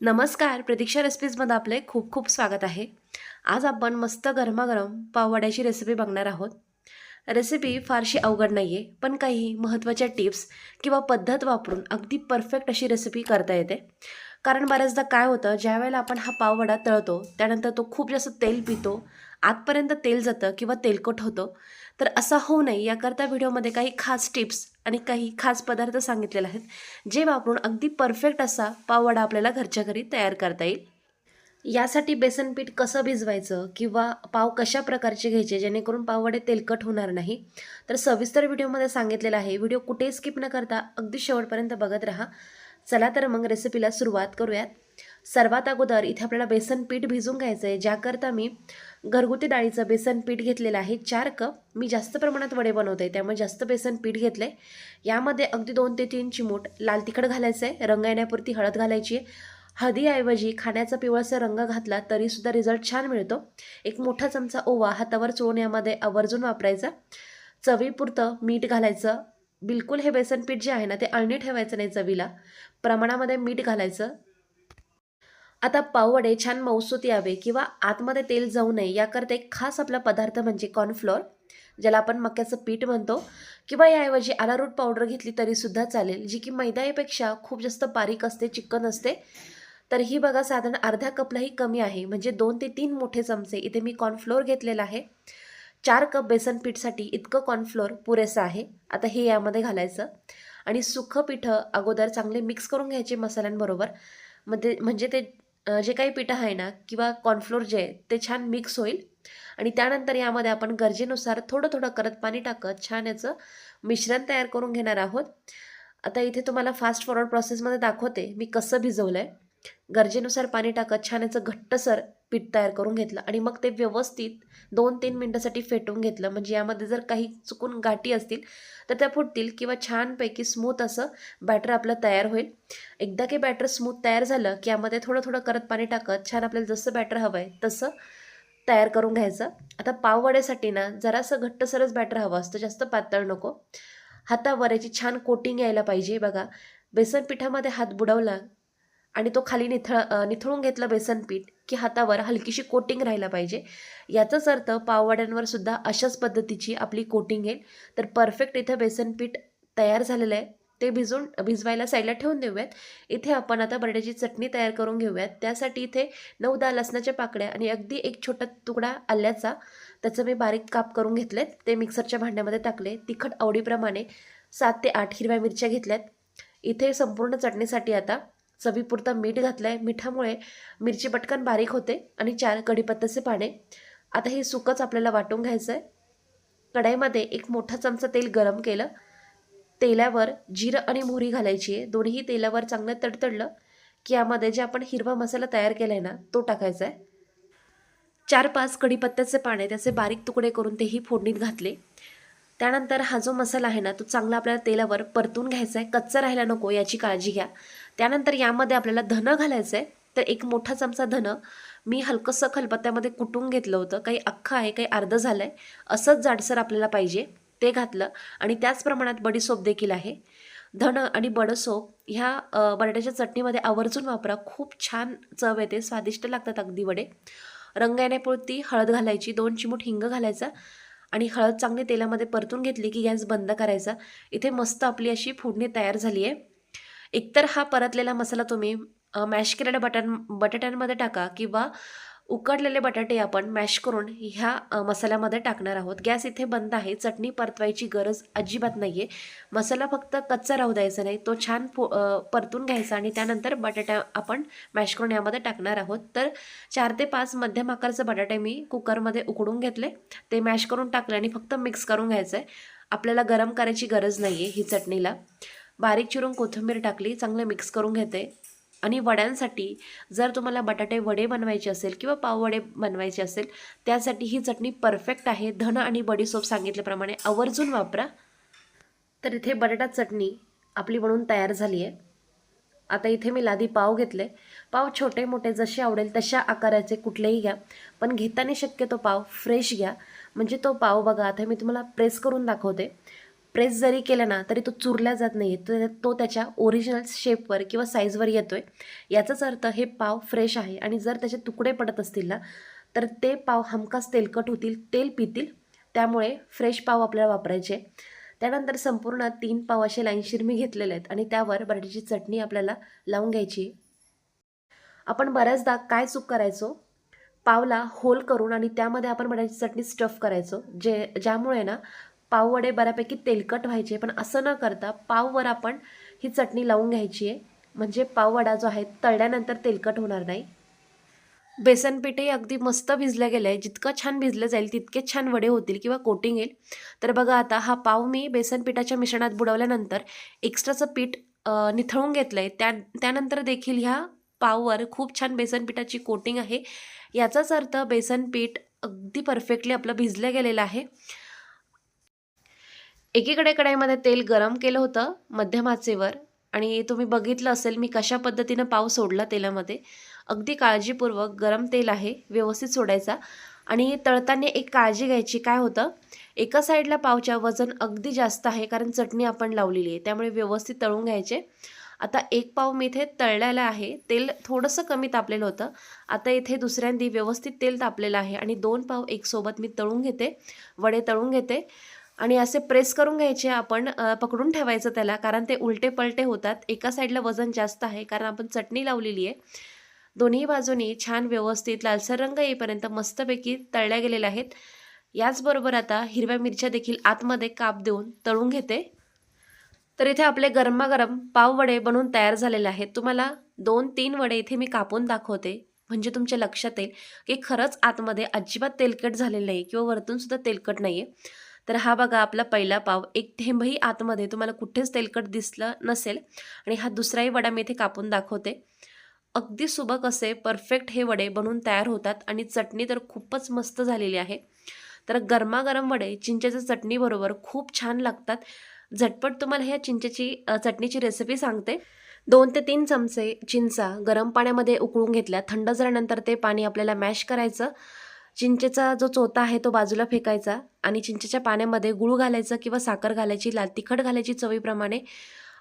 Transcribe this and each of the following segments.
नमस्कार प्रतीक्षा रेसिपीजमध्ये आपले खूप खूप स्वागत आहे. आज आपण मस्त गरमागरम पाववड्याची रेसिपी बघणार आहोत. रेसिपी फारशी अवघड नाही आहे पण काही महत्त्वाच्या टिप्स किंवा पद्धत वापरून अगदी परफेक्ट अशी रेसिपी करता येते. कारण बऱ्याचदा काय होतं ज्यावेळेला आपण हा पाववडा तळतो त्यानंतर तो खूप जास्त तेल पितो आतपर्यंत तेल जातं किंवा तेलकट होतं तर असा होऊ नये याकरता व्हिडिओमध्ये काही खास टिप्स आणि काही खास पदार्थ सांगितलेले आहेत जे वापरून अगदी परफेक्ट असा पाववडा आपल्याला घरच्या घरी तयार करता येईल. यासाठी बेसन पीठ कसं भिजवायचं किंवा पाव कशा प्रकारचे घ्यायचे जेणेकरून पाववडे तेलकट होणार नाही? तर सविस्तर व्हिडिओमध्ये सांगितलेलं आहे. व्हिडिओ कुठेही स्किप न करता अगदी शेवटपर्यंत बघत राहा. चला तर मग रेसिपीला सुरुवात करूयात. सर्वात अगोदर इथे आपल्याला बेसन पीठ भिजून घ्यायचं आहे ज्याकरता मी घरगुती डाळीचं बेसन पीठ घेतलेलं आहे. चार कप मी जास्त प्रमाणात वडे बनवते त्यामुळे जास्त बेसन पीठ घेतलं आहे यामध्ये अगदी दोन ते तीन चिमूट लाल तिखट घालायचं आहे रंग येण्यापुरती हळद घालायची आहे. हळदीऐवजी खाण्याचा पिवळसा रंग घातला तरीसुद्धा रिझल्ट छान मिळतो. एक मोठा चमचा ओवा हातावर चोळून यामध्ये आवर्जून वापरायचा. चवीपुरतं मीठ घालायचं. बिलकुल हे बेसन पीठ जे आहे ना ते अळणी ठेवायचं नाही चवीला. प्रमाणामध्ये मीठ घालायचं. आता पाववडे छान मौसूत यावे किंवा आतमध्ये तेल जाऊ नये याकरता एक खास आपला पदार्थ म्हणजे कॉर्नफ्लोअर ज्याला आपण मक्याचं पीठ म्हणतो किंवा याऐवजी अरारूट पावडर घेतली तरीसुद्धा चालेल जी की मैद्यापेक्षा खूप जास्त बारीक असते चिकन असते. तर ही बघा साधारण अर्ध्या कपलाही कमी आहे म्हणजे दोन ते तीन मोठे चमचे. इथे मी कॉर्नफ्लोअर घेतलेला आहे. चार कप बेसन पीठसाठी इतकं कॉर्नफ्लोअर पुरेसं आहे. आता हे यामध्ये घालायचं. आणि सुखं पिठं अगोदर चांगले मिक्स करून घ्यायचे मसाल्यांबरोबर. मध्ये म्हणजे ते जे काही पिठं आहे ना किंवा कॉर्नफ्लोअर जे आहे ते छान मिक्स होईल. आणि त्यानंतर यामध्ये आपण गरजेनुसार थोडं थोडं करत पाणी टाकत छान याचं मिश्रण तयार करून घेणार आहोत. आता इथे तुम्हाला फास्ट फॉरवर्ड प्रोसेसमध्ये दाखवते मी कसं भिजवलं आहे गरजेनुसार पाणी टाकत छान याचं घट्टसर पीठ तयार करून घेतलं आणि मग ते व्यवस्थित दोन तीन मिनटासाठी फेटून घेतलं. म्हणजे यामध्ये जर काही चुकून गाठी असतील तर त्या फुटतील किंवा छानपैकी स्मूथ असं बॅटर आपलं तयार होईल. एकदा की बॅटर स्मूथ तयार झालं की यामध्ये थोडं थोडं करत पाणी टाकत छान आपल्याला जसं बॅटर हवं आहे तसं तयार करून घ्यायचं. आता पाववड्यासाठी ना जरासं घट्टसरच बॅटर हवं असतं जास्त पातळ नको. हातावर याची छान कोटिंग यायला पाहिजे बघा. बेसन पिठामध्ये हात बुडवला आणि तो खाली निथळ निथळून घेतलं बेसन पीठ की हातावर हलकीशी कोटिंग राहायला पाहिजे. याचाच अर्थ पाववाड्यांवर सुद्धा अशाच पद्धतीची आपली कोटिंग येईल. तर परफेक्ट इथं बेसन पीठ तयार झालेलं आहे. ते भिजून भिजवायला साईडला ठेवून देऊयात. इथे आपण आता बटाट्याची चटणी तयार करून घेऊयात. त्यासाठी इथे नऊ दहा लसणाच्या पाकड्या आणि अगदी एक छोटा तुकडा आल्याचा त्याचं मी बारीक काप करून घेतलेत. ते मिक्सरच्या भांड्यामध्ये टाकले. तिखट आवडीप्रमाणे सात ते आठ हिरव्या मिरच्या घेतल्यात. इथे संपूर्ण चटणीसाठी आता चवीपुरता मीठ घातलं आहे मिठामुळे मिरची पटकन बारीक होते आणि चार कढीपत्त्याचे पाने. आता हे सुकंच आपल्याला वाटून घ्यायचं आहे कढईमध्ये एक मोठा चमचा तेल गरम केलं. तेलावर जिरं आणि मोहरी घालायची आहे. दोन्ही तेलावर चांगलं तडतडलं की यामध्ये जे आपण हिरवा मसाला तयार केला आहे ना तो टाकायचा आहे चार पाच कढीपत्त्याचे पाने त्याचे बारीक तुकडे करून तेही फोडणीत घातले. त्यानंतर हा जो मसाला आहे ना तो चांगला आपल्याला तेलावर परतून घ्यायचा आहे कच्चा राहायला नको याची काळजी घ्या. त्यानंतर यामध्ये आपल्याला धनं घालायचं आहे तर एक मोठा चमचा धनं. मी हलकंसं खलबत्त्यामध्ये कुटून घेतलं होतं. काही अख्खं आहे काही अर्धं झालं आहे असंच जाडसर आपल्याला पाहिजे. ते घातलं. आणि त्याच प्रमाणात बडीसोप देखील आहे. धनं आणि बडसोप ह्या बटाट्याच्या चटणीमध्ये आवर्जून वापरा. खूप छान चव येते. स्वादिष्ट लागतात अगदी वडे. रंग येण्यापुरती हळद घालायची. दोन चिमूट हिंग घालायचा. आणि हळद चांगली तेलामध्ये परतून घेतली की गॅस बंद करायचा. इथे मस्त आपली अशी फोडणी तयार झाली आहे एकतर हा परतलेला मसाला तुम्ही मॅश केलेल्या बटन बटाट्यांमध्ये टाका किंवा उकडलेले बटाटे आपण मॅश करून ह्या मसाल्यामध्ये टाकणार आहोत. गॅस इथे बंद आहे. चटणी परतवायची गरज अजिबात नाही आहे मसाला फक्त कच्चा राहू द्यायचा नाही. तो छान पो परतून घ्यायचा आणि त्यानंतर बटाटा आपण मॅश करून यामध्ये टाकणार आहोत. तर चार ते पाच मध्यम आकारचे बटाटे मी कुकरमध्ये उकडून घेतले. ते मॅश करून टाकले आणि फक्त मिक्स करून घ्यायचं आहे आपल्याला गरम करायची गरज नाही आहे ही चटणीला. बारीक चिरून कोथिंबीर टाकली चांगलं मिक्स करून घेते. आणि वड्यांसाठी जर तुम्हाला बटाटे वडे बनवायचे असेल किंवा पाववडे बनवायचे असेल त्यासाठी ही चटणी परफेक्ट आहे. धन आणि बडीसोप सांगितल्याप्रमाणे आवर्जून वापरा. तर इथे बटाटा चटणी आपली बनवून तयार झाली आहे. आता इथे मी लादी पाव घेतले. पाव छोटे मोठे जसे आवडेल तशा आकाराचे कुठलेही घ्या पण घेताना शक्यतो पाव फ्रेश घ्या. म्हणजे तो पाव बघा आता मी तुम्हाला प्रेस करून दाखवते. प्रेस जरी केला ना तरी तो चुरला जात नाही तर तो त्याच्या ओरिजिनल शेपवर किंवा साईजवर येतो आहे याचाच अर्थ हे पाव फ्रेश आहे आणि जर त्याचे तुकडे पडत असतील ना तर ते पाव हमखास तेलकट होतील तेल पितील. त्यामुळे फ्रेश पाव आपल्याला वापरायचे त्यानंतर संपूर्ण तीन पाव असे लाईनशीर मी घेतलेले आहेत आणि त्यावर बटाट्याची चटणी आपल्याला लावून घ्यायची आपण बऱ्याचदा काय चूक करायचो? पावला होल करून आणि त्यामध्ये आपण बटाट्याची चटणी स्टफ करायचो. जे ज्यामुळे ना पाववडे बऱ्यापैकी तेलकट व्हायचे पण असं न करता पाववर आपण ही चटणी लावून घ्यायची आहे म्हणजे पाववडा जो आहे तळल्यानंतर तेलकट होणार नाही. बेसन अगदी मस्त भिजलं गेलं आहे जितकं छान भिजलं जाईल तितके छान वडे होतील किंवा कोटिंग येईल. तर बघा आता हा पाव मी बेसन पिठाच्या मिश्रणात बुडवल्यानंतर एक्स्ट्राचं पीठ निथळून घेतलं आहे त्या त्यानंतर देखील ह्या पाववर खूप छान बेसन पिठाची कोटिंग आहे. याचाच अर्थ बेसन पीठ अगदी परफेक्टली आपलं भिजलं गेलेलं आहे. एकीकडे कढाईमध्ये तेल गरम केलं होतं मध्यम आचेवर. आणि तुम्ही बघितलं असेल मी कशा पद्धतीनं पाव सोडला तेलामध्ये. अगदी काळजीपूर्वक गरम तेल आहे व्यवस्थित सोडायचा. आणि तळताना एक काळजी घ्यायची. काय होतं? एका साईडला पावच्या वजन अगदी जास्त आहे कारण चटणी आपण लावलेली आहे त्यामुळे व्यवस्थित तळून घ्यायचे. आता एक पाव मी इथे तळलेला आहे. तेल थोडंसं कमी तापलेलं होतं. आता इथे दुसऱ्यांदी व्यवस्थित तेल तापलेलं आहे. आणि दोन पाव एकसोबत मी तळून घेते. वडे तळून घेते. आणि असे प्रेस करून घ्यायचे आपण पकडून ठेवायचं त्याला कारण ते उलटे पलटे होतात. एका साईडला वजन जास्त आहे कारण आपण चटणी लावलेली आहे. दोन्ही बाजूनी छान व्यवस्थित लालसर रंग येईपर्यंत मस्तपैकी तळल्या गेलेल्या आहेत. याचबरोबर आता हिरव्या मिरच्या देखील आतमध्ये काप देऊन तळून घेते. तर इथे आपले गरमागरम पाव वडे बनवून तयार झालेले आहेत. तुम्हाला दोन तीन वडे इथे मी कापून दाखवते. म्हणजे तुमच्या लक्षात येईल की खरंच आतमध्ये अजिबात तेलकट झालेलं नाही किंवा वरतून सुद्धा तेलकट नाही आहे तर हा बघा आपला पहिला पाव. एक थेंबही आतमध्ये तुम्हाला कुठेच तेलकट दिसलं नसेल. आणि हा दुसराही वडा मी इथे कापून दाखवते. अगदी सुबक असे परफेक्ट हे वडे बनवून तयार होतात आणि चटणी तर खूपच मस्त झालेली आहे. तर गरमागरम वडे चिंचेच्या चटणीबरोबर खूप छान लागतात. झटपट तुम्हाला ह्या चिंचेची चटणीची रेसिपी सांगते. दोन ते तीन चमचे चिंचा गरम पाण्यामध्ये उकळून घेतल्या. थंड झाल्यानंतर ते पाणी आपल्याला मॅश करायचं. चिंचेचा जो चोथा आहे तो बाजूला फेकायचा आणि चिंचेच्या पाण्यामध्ये गुळ घालायचं किंवा साखर घालायची लाल तिखट घालायची चवीप्रमाणे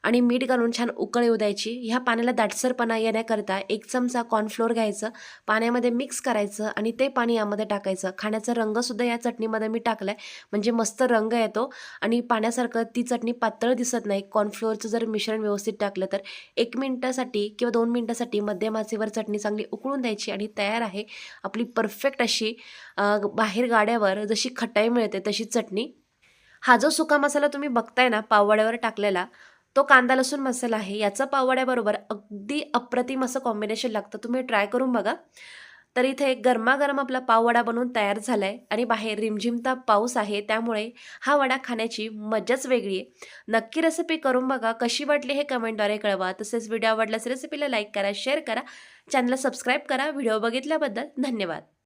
आणि मीठ घालून छान उकळ येऊ द्यायची. ह्या पाण्याला दाटसरपणा येण्याकरता एक चमचा कॉर्नफ्लोअर घ्यायचं पाण्यामध्ये मिक्स करायचं आणि ते पाणी यामध्ये टाकायचं. खाण्याचा रंगसुद्धा या चटणीमध्ये मी टाकला आहे म्हणजे मस्त रंग येतो आणि पाण्यासारखं ती चटणी पातळ दिसत नाही. कॉर्नफ्लोअरचं जर मिश्रण व्यवस्थित टाकलं तर एक मिनटासाठी किंवा दोन मिनटासाठी मध्यम आचेवर चटणी चांगली उकळून द्यायची आणि तयार आहे आपली परफेक्ट अशी बाहेर गाड्यावर जशी खटाई मिळते तशी चटणी. हा जो सुका मसाला तुम्ही बघताय ना पाववाड्यावर टाकलेला तो कांदा लसूण मसाला आहे याचं पाववड्याबरोबर अगदी अप्रतिम असं कॉम्बिनेशन लागतं. तुम्ही ट्राय करून बघा. तर इथे गरमागरम आपला पाववडा बनवून तयार झाला आहे आणि बाहेर रिमझिमता पाऊस आहे त्यामुळे हा वडा खाण्याची मजाच वेगळी आहे. नक्की रेसिपी करून बघा कशी वाटली हे कमेंटद्वारे कळवा. तसेच व्हिडिओ आवडल्यास रेसिपीला लाईक करा शेअर करा. चॅनलला सबस्क्राईब करा. व्हिडिओ बघितल्याबद्दल धन्यवाद.